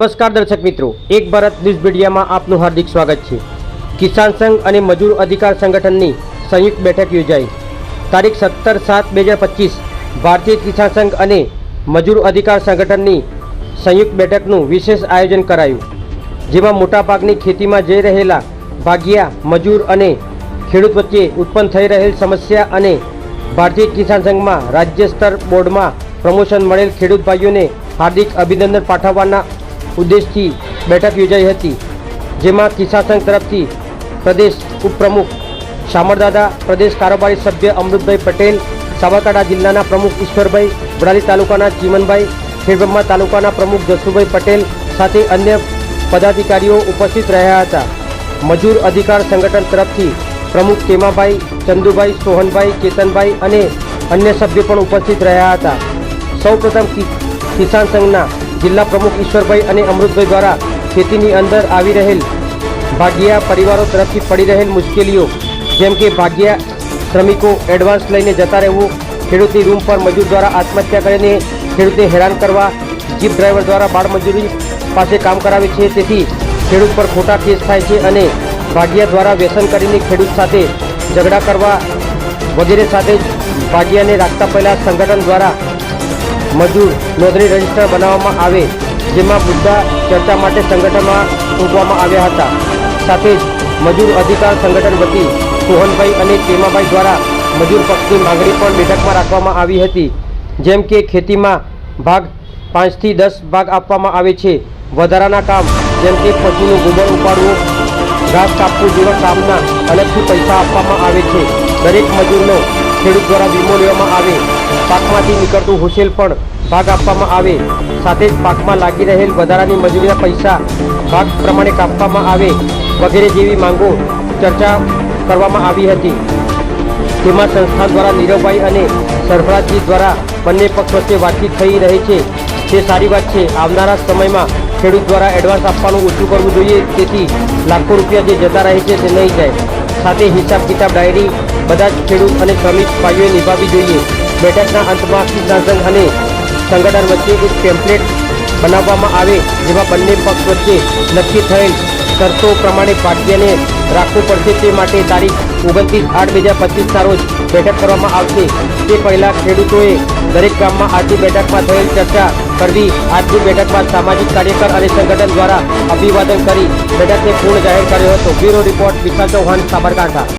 નમસ્કાર દર્શક મિત્રો, એક ભારત ન્યૂઝ મીડિયામાં આપનું હાર્દિક સ્વાગત છે. કિસાન સંઘ અને મજૂર અધિકાર સંગઠનની સંયુક્ત બેઠક યોજાઈ. તારીખ સત્તર સાત બે હજાર પચીસ, ભારતીય કિસાન સંઘ અને મજૂર અધિકાર સંગઠનની સંયુક્ત બેઠકનું વિશેષ આયોજન કરાયું. જેમાં મોટાભાગની ખેતીમાં જઈ રહેલા ભાગિયા, મજૂર અને ખેડૂત વચ્ચે ઉત્પન્ન થઈ રહેલ સમસ્યા અને ભારતીય કિસાન સંઘમાં રાજ્ય સ્તર બોર્ડમાં પ્રમોશન મળેલ ખેડૂત ભાઈઓને હાર્દિક અભિનંદન પાઠવવાના ઉદ્દેશથી બેઠક યોજાઈ હતી, જેમાં કિસાન સંઘ તરફથી પ્રદેશ ઉપપ્રમુખ શામળદાદા પ્રદેશ કારોબારી સભ્ય અમૃતભાઈ પટેલ, સાબરકાંઠા જિલ્લાના પ્રમુખ ઈશ્વરભાઈ, વડાલી તાલુકાના ચીમનભાઈ, ખેડબ્રહ્મા તાલુકાના પ્રમુખ જસુભાઈ પટેલ સાથે અન્ય પદાધિકારીઓ ઉપસ્થિત રહ્યા હતા. મજૂર અધિકાર સંગઠન તરફથી પ્રમુખ તેમાભાઈ ચંદુભાઈ, સોહનભાઈ, કેતનભાઈ અને અન્ય સભ્યો પણ ઉપસ્થિત રહ્યા હતા. સૌપ્રથમ કિસાન સંઘના જિલ્લા પ્રમુખ ઈશ્વરભાઈ અને અમૃતભાઈ દ્વારા ખેતીની અંદર આવી રહેલ ભાગ્યા પરિવારો તરફથી પડી રહેલ મુશ્કેલીઓ, જેમ કે ભાગ્યા શ્રમિકો એડવાન્સ લઈને જતા રહેવું, ખેડૂતની રૂમ પર મજૂર દ્વારા આત્મહત્યા કરીને ખેડૂતને હેરાન કરવા, જીપ ડ્રાઈવર દ્વારા બાળમજૂરી પાસે કામ કરાવે છે. તેથી ખેડૂત પર ખોટા કેસ થાય છે અને ભાગ્યા દ્વારા વ્યસન કરીને ખેડૂત સાથે ઝઘડા કરવા વગેરે સાથે ભાગ્યાને રાખતા પહેલાં સંગઠન દ્વારા મજૂર નોંધણી રજિસ્ટર બનાવવામાં આવે, જેમાં મુદ્દા ચર્ચા માટે સંગઠનમાં મૂકવામાં આવ્યા હતા. સાથે જ મજૂર અધિકાર સંગઠન વતી સોહનભાઈ અને કેમાભાઈ દ્વારા મજૂર પક્ષની માંગણી પણ બેઠકમાં રાખવામાં આવી હતી. જેમ કે ખેતીમાં ભાગ પાંચથી દસ ભાગ આપવામાં આવે છે. વધારાના કામ જેમ કે પશુનું ગોબર ઉપાડવું, ઘાસ કાપવું જેવા કામના અલગથી પૈસા આપવામાં આવે છે. દરેક મજૂરનો ખેડૂત દ્વારા વીમો લેવામાં આવે. પાકમાંથી નીકળતું હુસેલ પણ ભાગ આપવામાં આવે. સાથે જ પાકમાં લાગી રહેલ વધારાની મજૂરીના પૈસા ભાગ પ્રમાણે કાપવામાં આવે વગેરે જેવી માંગો ચર્ચા કરવામાં આવી હતી. તેમાં સંસ્થા દ્વારા નીરવભાઈ અને સરફરાજજી દ્વારા બંને પક્ષ વચ્ચે વાતચીત થઈ રહી છે. તે સારી વાત છે. આવનારા સમયમાં ખેડૂત દ્વારા એડવાન્સ આપવાનું ઓછું કરવું જોઈએ, તેથી લાખો રૂપિયા જે જતા રહે છે તે નહીં જાય. સાથે હિસાબ કિતાબ ડાયરી બધા જ ખેડૂત અને શ્રમિક ભાઈઓએ નિભાવવી જોઈએ. બેઠકના અંતમાં સંઘ અને સંગઠન વચ્ચે એક ટેમ્પલેટ બનાવવામાં આવે, જેમાં બંને પક્ષ વચ્ચે નક્કી થયેલ શરતો પ્રમાણે ભાગ્યને રાખવું પડશે તે માટે તારીખ ઓગણત્રીસ આઠ બે હજાર પચીસના રોજ બેઠક કરવામાં આવશે. તે પહેલાં ખેડૂતોએ દરેક ગામમાં આજની બેઠકમાં થયેલ ચર્ચા કરવી, આજની બેઠકમાં સામાજિક કાર્યકર અને સંગઠન દ્વારા અભિવાદન કરી બેઠકને પૂર્ણ જાહેર કર્યો હતો. Bureau report Vishal Chauhan, Sabarkantha.